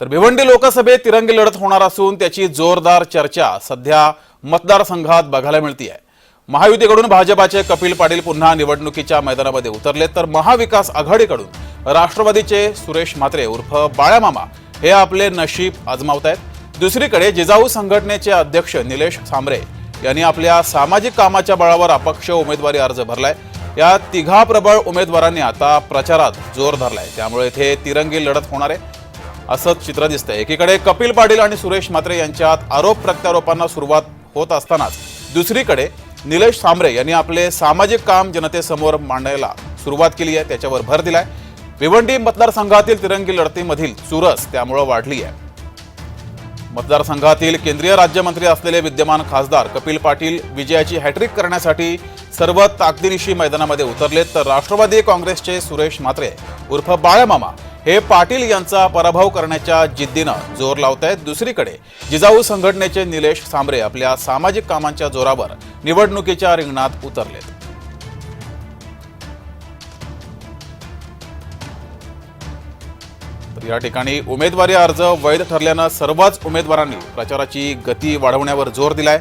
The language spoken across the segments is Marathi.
तर भिवंडी लोकसभेत तिरंगी लढत होणार असून त्याची जोरदार चर्चा सध्या मतदारसंघात बघायला मिळते आहे महायुतीकडून भाजपाचे कपिल पाटील पुन्हा निवडणुकीच्या मैदानामध्ये उतरले तर महाविकास आघाडीकडून राष्ट्रवादीचे सुरेश म्हात्रे उर्फ बाळामामा हे आपले नशीब आजमावत आहेत दुसरीकडे जिजाऊ संघटनेचे अध्यक्ष निलेश सांबरे यांनी आपल्या सामाजिक कामाच्या बळावर अपक्ष उमेदवारी अर्ज भरलाय. या तिघा प्रबळ उमेदवारांनी आता प्रचारात जोर धरलाय. त्यामुळे इथे तिरंगी लढत होणार आहे. असंच चित्र दिसतंय. एकीकडे कपिल पाटील आणि सुरेश म्हात्रे यांच्यात आरोप प्रत्यारोपांना सुरुवात होत असतानाच दुसरीकडे निलेश सांबरे यांनी आपले सामाजिक काम जनतेसमोर मांडायला सुरुवात केली आहे. त्याच्यावर भर दिलाय. भिवंडी मतदारसंघातील तिरंगी लढतीमधील चुरस त्यामुळं वाढली आहे. मतदारसंघातील केंद्रीय राज्यमंत्री असलेले विद्यमान खासदार कपिल पाटील विजयाची हॅट्रिक करण्यासाठी सर्व ताकदीनिशी मैदानामध्ये उतरलेत. तर राष्ट्रवादी काँग्रेसचे सुरेश म्हात्रे उर्फ बाळामामा हे पाटील यांचा पराभव करण्याच्या जिद्दीनं जोर लावत आहेत दुसरीकडे. जिजाऊ संघटनेचे निलेश सांबरे आपल्या सामाजिक कामांच्या जोरावर निवडणुकीच्या रिंगणात उतरलेत. या ठिकाणी उमेदवारी अर्ज वैध ठरल्यानं सर्वच उमेदवारांनी प्रचाराची गती वाढवण्यावर जोर दिलाय.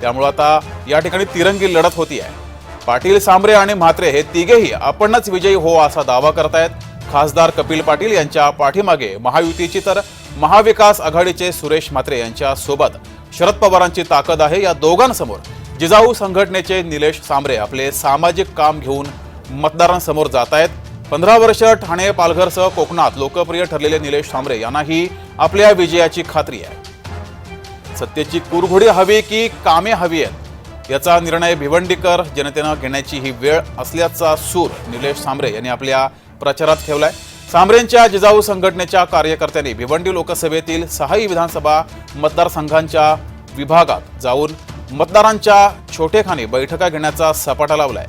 त्यामुळं आता या ठिकाणी तिरंगी लढत होती आहे पाटील सांबरे आणि म्हात्रे हे तिघेही आपणच विजयी हो असा दावा करतायत. खासदार कपिल पाटील यांच्या पाठीमागे महायुतीची तर महाविकास आघाडीचे सुरेश म्हात्रे यांच्या सोबत शरद पवारांची ताकद आहे या दोघांसमोर. जिजाऊ संघटनेचे निलेश सांबरे आपले सामाजिक काम घेऊन मतदारांसमोर जात आहेत. पंधरा वर्ष ठाणे पालघरसह कोकणात लोकप्रिय ठरलेले निलेश सांबरे यांनाही आपल्या विजयाची खात्री आहे. सत्तेची कुरघोडी हवी की कामे हवी आहेत? याचा निर्णय भिवंडीकर जनतेनं घेण्याची ही वेळ असल्याचा सूर निलेश सांबरे यांनी आपल्या प्रचारात ठेवलाय. सांबरेंच्या जिजाऊ संघटनेच्या कार्यकर्त्यांनी भिवंडी लोकसभेतील सहाही विधानसभा मतदारसंघांच्या विभागात जाऊन मतदारांच्या छोटेखानी बैठका घेण्याचा सपाटा लावलाय.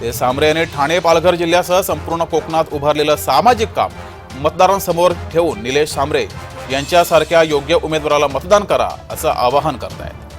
ते सांबरे यांनी ठाणे पालघर जिल्ह्यासह संपूर्ण कोकणात उभारलेलं सामाजिक काम मतदारांसमोर ठेवून निलेश सांबरे यांच्यासारख्या योग्य उमेदवाराला मतदान करा असं आवाहन करतायत.